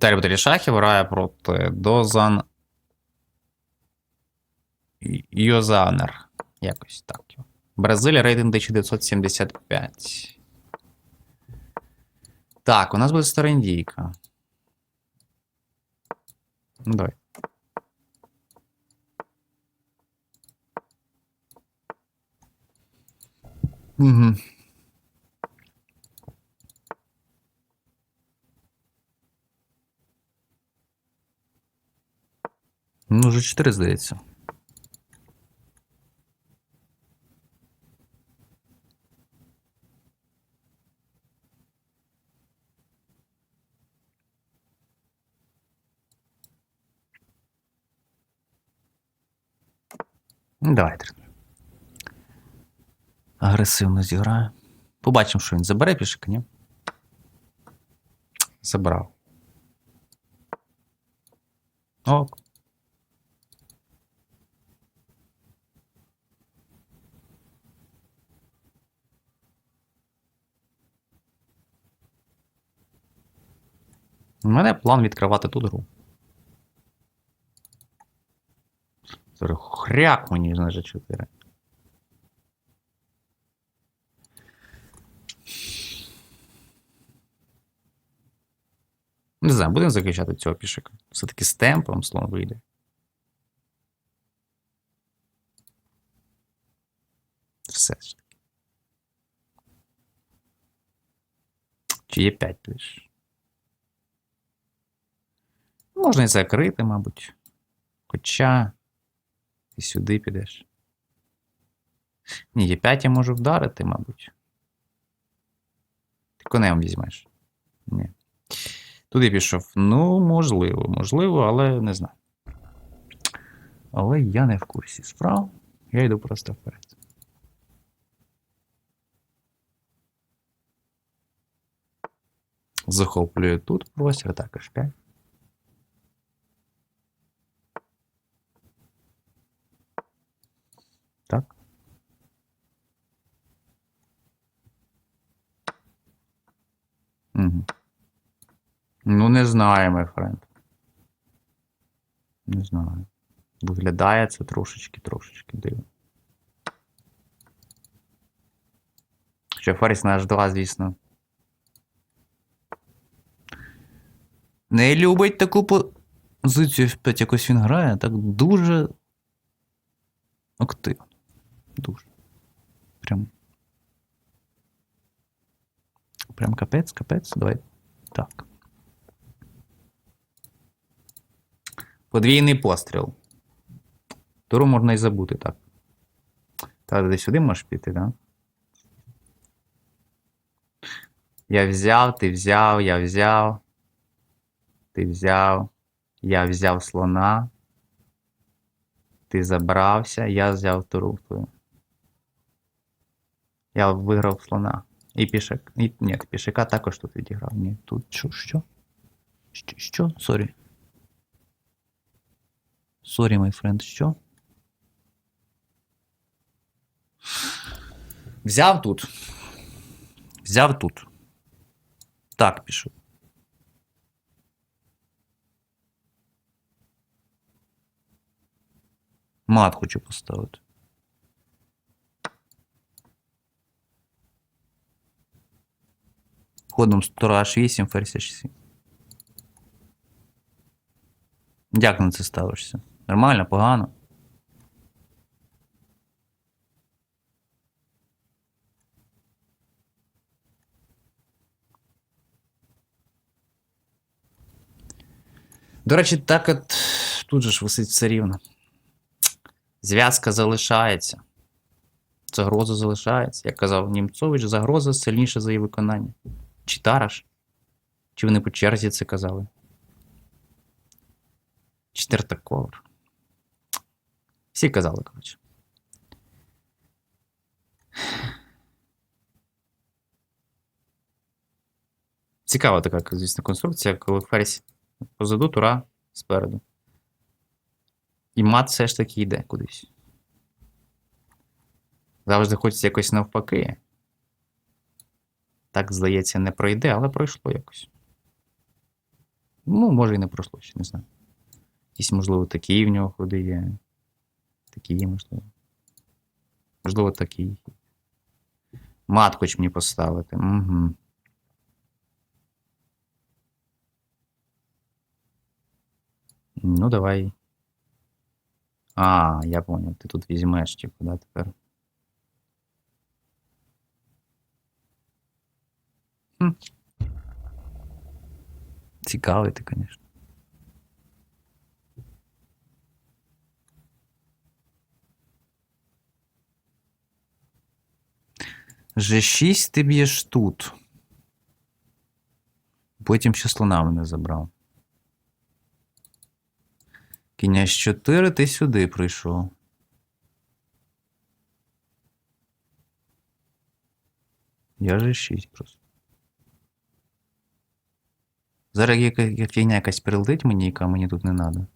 Баталій Шахів грає проти Дозан Йозанер. Якось так. Бразилія рейтинг 1975. Так, у нас буде стара індійка. Ну, давай. Угу. Ну, вже 4, здається. Давайте. Агресивно зіграє. Побачимо, що він забере пішик, ні? Забрав. Ок. У мене план відкривати тут гру. Хряк мені на G4. Не знаю, будемо захищати цього пішика. Все-таки з темпом слон вийде. Все ж таки. Чи є 5 лиш? Можна і закрити, мабуть. Хоча. Ти сюди підеш. Ні, є 5 я можу вдарити, мабуть. Ти конем візьмеш. Ні. Туди пішов. Ну, можливо, можливо, але не знаю. Але я не в курсі справ. Я йду просто вперед. Захоплюю тут простір, також 5. Так. Угу. Ну, не знаю, мій френд. Не знаю. Виглядає це трошечки, трошечки дивно. Що Ферзь на H2, звісно. Не любить таку позицію в якось він грає, так дуже активно. Дуже. Прям. Прям капець, капець. Давай. Так. Подвійний постріл. Туру можна і забути, так. Так, десь сюди можеш піти, так? Да? Я взяв, ти взяв, я взяв. Ти взяв. Я взяв слона. Ти забрався, я взяв туру. Я виграв слона. І пішак. І, ні, пішака також тут відіграв. Ні, тут що? Що? Що? Що? Сорі. Сорі, мій френд, що? Взяв тут. Взяв тут. Так пишу. Мат хочу поставити. Ходом Стора H8, ферзь H7. Як на це ставишся? Нормально, погано? До речі, так от тут же ж висить все рівно. Зв'язка залишається. Загроза залишається. Як казав Німцович, загроза сильніша за її виконання. Чи Тараш? Чи вони по черзі це казали? Чи Тертаков? Всі казали, коротше. Цікава така, звісно, конструкція, коли ферзь позаду, тура спереду. І мат все ж таки йде кудись. Завжди хочеться якось навпаки. Так, здається, не пройде, але пройшло якось. Ну, може і не пройшло ще, не знаю. Якісь, можливо, такі в нього ходи є. Такі можливо. Можливо, такі. Мат хоч мені поставити. Угу. Ну, давай. А, я понял. Ти тут візьмеш, типу, да, тепер. Хм. Цікавий ти, звісно. G6 ти б'єш тут. Потім ще слона мене забрав. Кінь 4 ти сюди прийшов. Я G6 просто. Зараз яка фігня якась прилетить мені, яка мені тут не треба.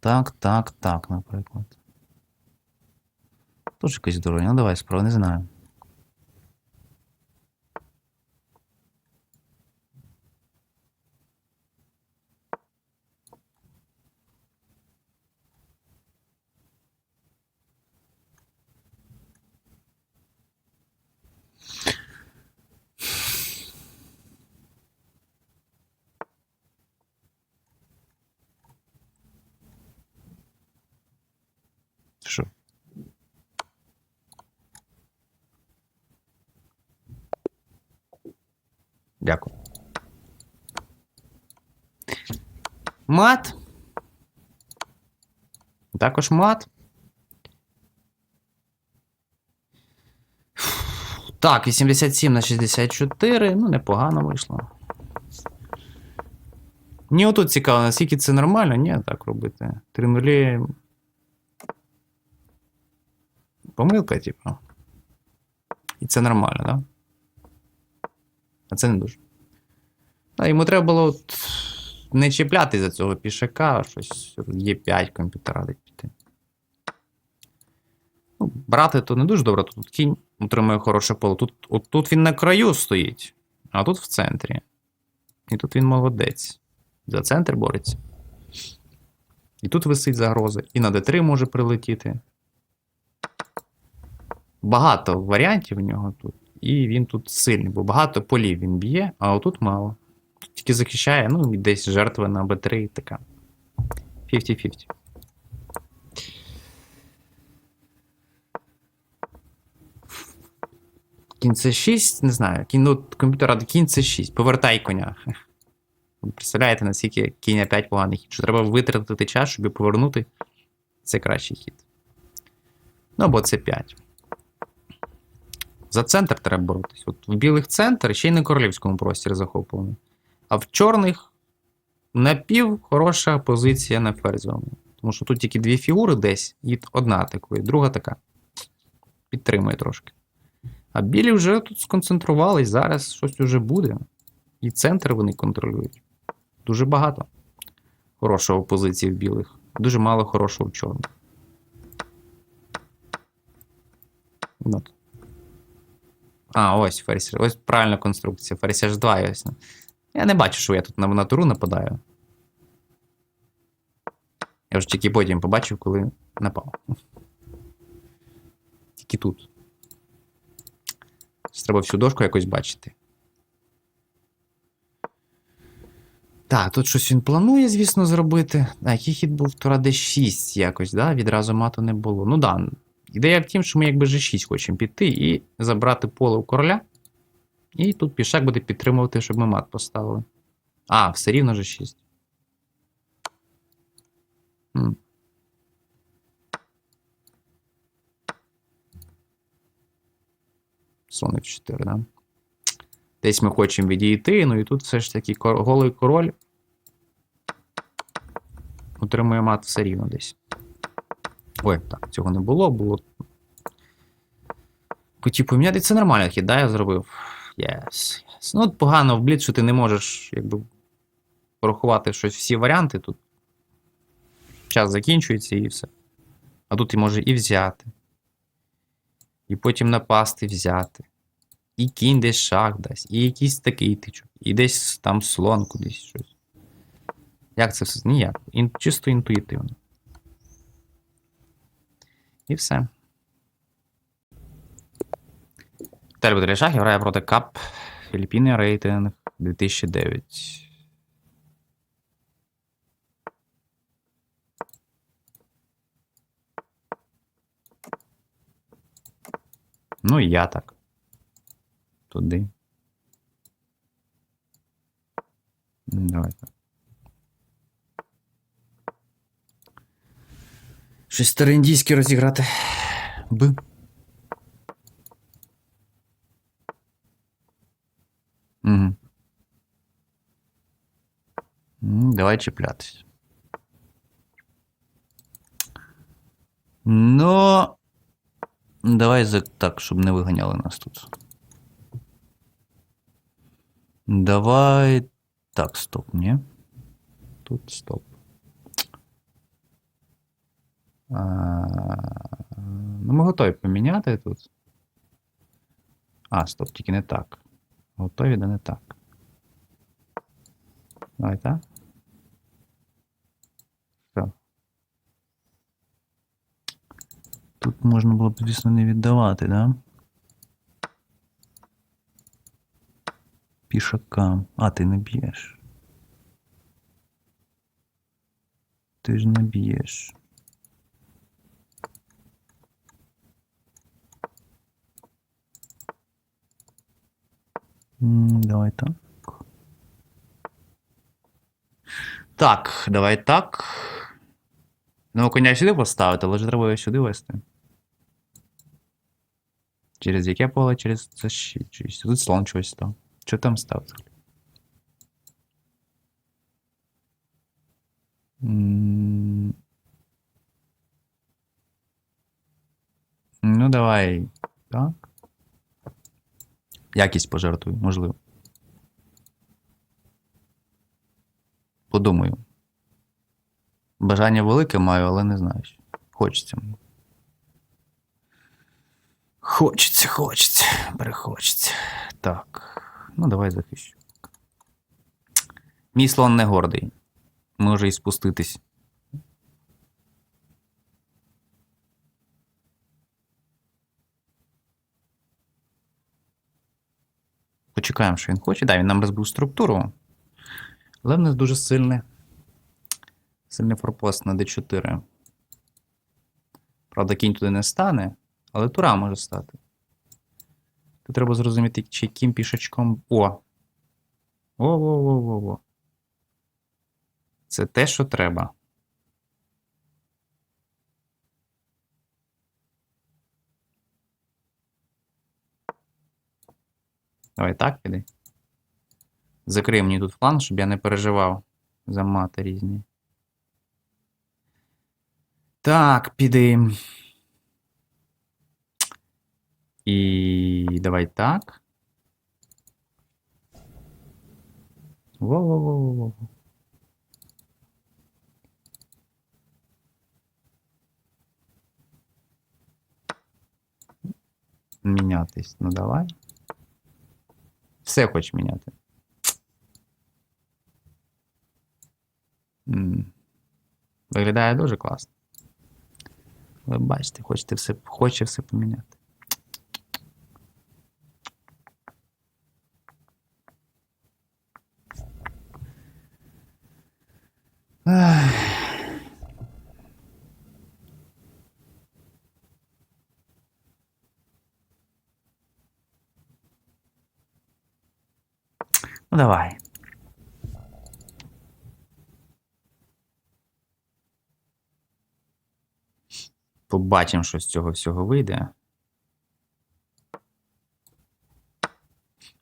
Так, так, так, наприклад. Тоже якась дорога. Ну давай справа, не знаю. Що? Дякую. Мат. Також мат. Так, 87 на 64. Ну, непогано вийшло. Мені отут цікаво, наскільки це нормально, ні, так робити. 3 нулі. Помилка, типу. І це нормально, да? А це не дуже. А йому треба було от не чіпляти за цього пішака, щось Е5 комп'ютера десь піти. Ну, брати то не дуже добре, тут кінь отримує хороше поле. Тут, от тут він на краю стоїть, а тут в центрі. І тут він молодець. За центр бореться. І тут висить загроза. І на d3 може прилетіти. Багато варіантів в нього тут. І він тут сильний, бо багато полів він б'є, а отут мало. Тільки захищає, ну, десь жертва на Б3 і така. 50-50. Кінь це 6, не знаю. Кінь, ну, комп'ютер кінь це 6. Повертай коня. Ви Представляєте, наскільки кінь 5 поганий хід. Що треба витратити час, щоб повернути. Це кращий хід. Ну або це 5. За центр треба боротись. От в білих центр ще й на королівському просторі захоплений. А в чорних напів хороша позиція на ферзовому. Тому що тут тільки дві фігури десь, і одна атакує, друга така. Підтримує трошки. А білі вже тут сконцентрувались, зараз щось уже буде. І центр вони контролюють. Дуже багато хорошого позиції в білих. Дуже мало хорошого в чорних. От. А, ось ферзь. Ось правильна конструкція. Ферзь аж 2 ось. Я не бачу, що я тут на натуру нападаю. Я вже тільки потім побачив, коли напав. Тільки тут. Треба всю дошку якось бачити. Так, тут щось він планує, звісно, зробити. А який хід був Тура D6 якось, да? Відразу мату не було. Ну да. Ідея в тім, що ми якби G6 хочемо піти і забрати поле у короля. І тут пішак буде підтримувати, щоб ми мат поставили. А, все рівно G6. Хм. Слон F4, да? Десь ми хочемо відійти, ну і тут все ж таки голий король. Отримує мат все рівно десь. Ой, так, цього не було, було. Хотів поміняти, це нормально хід, да, я зробив. Yes, yes. Ну, от погано в бліц, що ти не можеш, якби, порахувати щось, всі варіанти тут. Час закінчується і все. А тут і може і взяти. І потім напасти взяти. І кінь десь шах дасть, і якийсь такий тичок, і десь там слон кудись щось. Як це все? Ніяк. Ін... Чисто інтуїтивно. І все. Віталій Баталішах грає проти КАП Філіппіни рейтинг 2009. Ну, і я так. Туди. Давай так. Щось староіндійське розіграти. Б. Угу. Давай чіплятись. Ну. Давай за так, щоб не виганяли нас тут. Давай. Так, стоп, ні. Тут стоп. Ну, ми готові поміняти тут. А, стоп, тільки не так. Готові, да не так. Давай так. Все. Тут можна було б, звісно, не віддавати, да? Пішака. А, ти не б'єш. Ти ж не б'єш. Давай так. Так, давай так. Ну, коня сюди поставити, але ж треба його сюди вести. Через яке поле? Через защищуюсь. Тут слон чогось став. Що там став? Ну, давай. Так. Якість пожертвуй, можливо. Подумаю. Бажання велике маю, але не знаю. Хочеться. Хочеться, хочеться. Перехочеться. Так. Ну, давай захищу. Мій слон не гордий. Може і спуститись. Почекаємо, що він хоче. Да, він нам розбив структуру. Але в нас дуже сильне. Сильний форпост на D4. Правда, кінь туди не стане, але тура може стати. Тут треба зрозуміти, чи яким пішачком. О! О-о-о-о-о. Це те, що треба. Давай так піди. Закрий мені тут фланг, щоб я не переживав за мати різні. Так, піди. І давай так. Во-во-во-во-во. Мінятись. Ну давай. Все хочеш міняти. Виглядає дуже класно. Ви бачите, хочете все, хоче все поміняти. Ах. Ну, давай. Побачимо, що з цього всього вийде.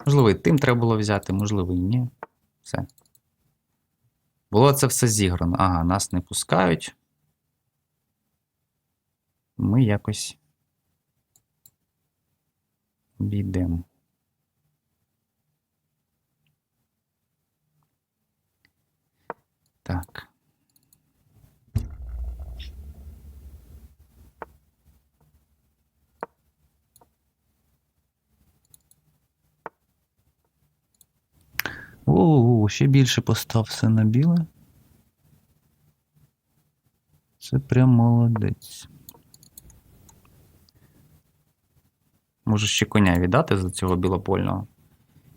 Можливо, і тим треба було взяти, можливо, і ні. Все. Було це все зіграно. Ага, нас не пускають. Ми якось обійдемо. Так. О, ще більше постав все на біле. Це прям молодець. Може ще коня віддати за цього білопольного.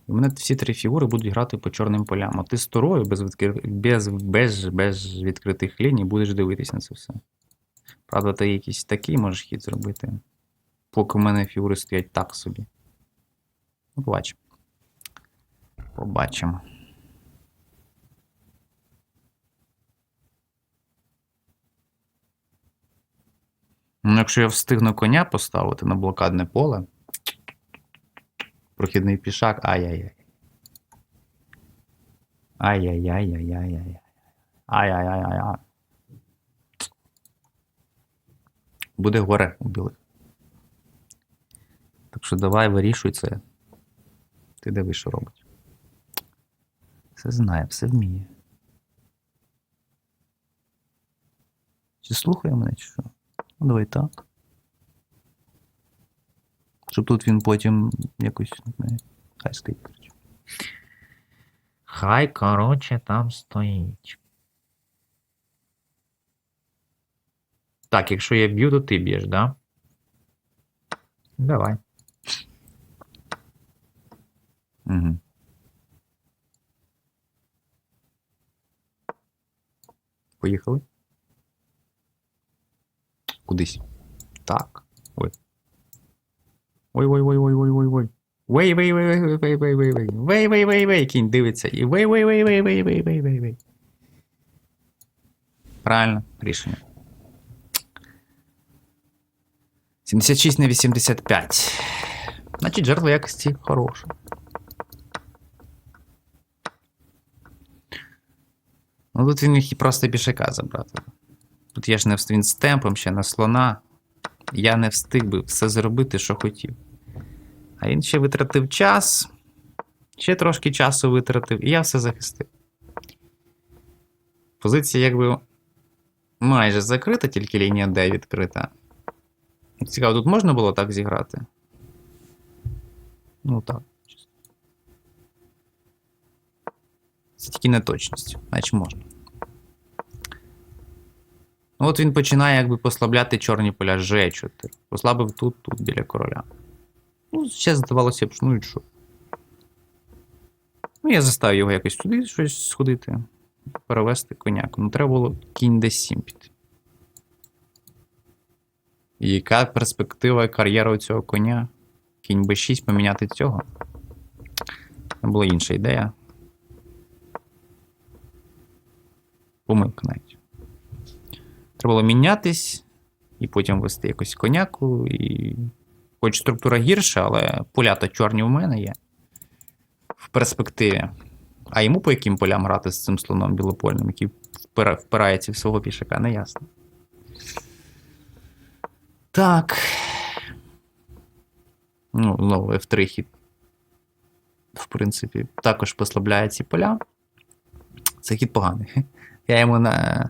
В мене всі три фігури будуть грати по чорним полям. А ти з турою без, відкри... без, без, без відкритих ліній будеш дивитись на це все. Правда, ти якийсь такий можеш хід зробити. Поки в мене фігури стоять так собі. Ну, побачимо. Побачимо. Ну, якщо я встигну коня поставити на блокадне поле. Прохідний пішак. Ай-яй-яй. Ай-яй-яй-яй-яй-яй. Ай-яй-яй-яй. Буде горе у білих. Так що давай вирішуй це. Ти диви, що робить. Все знає, все вміє. Чи слухає мене, чи що? Ну, давай так. Щоб тут він потім якось не знаю, хай стоїть, коротше. Хай, коротше, там стоїть. Так, якщо я б'ю, то ти б'єш, да? Давай. Угу. Поїхали. Кудись. Так. Ой. Ой, ой, ой, ой, ой, ой, ой. Вей, вей, вей, вей, вей, вей, вей, вей. Вей, вей, вей, вей. Кінь дивиться. І вей, вей, вей, вей, вей, вей, вей, вей, вей. Правильно, рішення. 76 на 85. Значить, жертва якості хороша. Тут він міг просто пішака забрати. Тут я ж не встиг з темпом ще на слона. Я не встиг би все зробити, що хотів. А він ще витратив час, ще трошки часу витратив, і я все захистив. Позиція якби майже закрита, тільки лінія D відкрита. Цікаво, тут можна було так зіграти? Ну так. Це тільки неточність, наче можна. Ну, от він починає якби послабляти чорні поля G4. Послабив тут, тут біля короля. Ну, ще здавалося б, ну і що. Ну, я заставив його якось туди щось сходити, перевести коняк. Ну, треба було кінь d7 піти. І яка перспектива кар'єри у цього коня? Кінь b6 поміняти цього? Це була інша ідея. Помилка навіть. Треба було мінятись, і потім вести якось коняку. І... Хоч структура гірша, але поля то чорні у мене є. В перспективі. А йому по яким полям грати з цим слоном білопольним, який впирається в свого пішака, не ясно. Так. Ну, знову F3 хід. В принципі, також послабляє ці поля. Це хід поганий. Я йому на...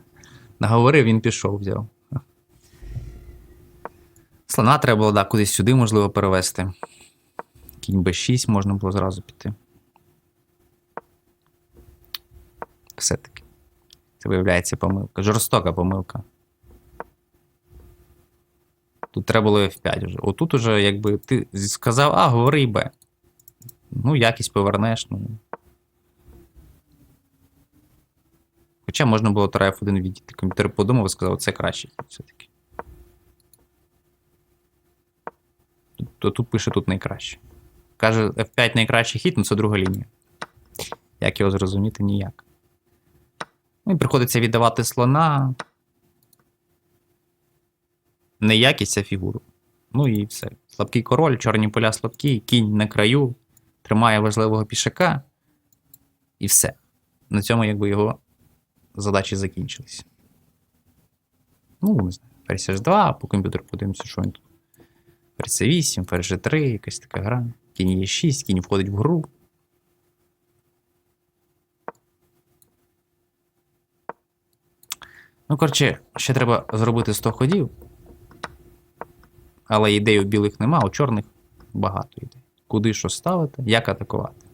наговорив, він пішов, взяв. Слона треба було да, кудись сюди, можливо, перевести. Кінь b6 можна було зразу піти. Все-таки. Це виявляється помилка. Жорстока помилка. Тут треба було F5 вже. Отут уже, якби ти сказав, а, говори Б. Ну, якість повернеш. Ну. Хоча можна було F1 відійти. Комп'ютер подумав і сказав, це краще все-таки. То тут пише тут найкраще. Каже, F5 найкращий хід, ну це друга лінія. Як його зрозуміти, ніяк. Ну і приходиться віддавати слона. Не якість, а фігуру. Ну і все. Слабкий король, чорні поля слабкі, кінь на краю, тримає важливого пішака. І все. На цьому, якби його задачі закінчились. Ну, не знаю. Ферзь H2, по комп'ютеру подивимося, що він тут. Ферзь C8, ферзь G3, якась така гра. Кінь є 6, кінь входить в гру. Ну, коротше, ще треба зробити 100 ходів. Але ідей у білих нема, у чорних багато ідей. Куди що ставити, як атакувати.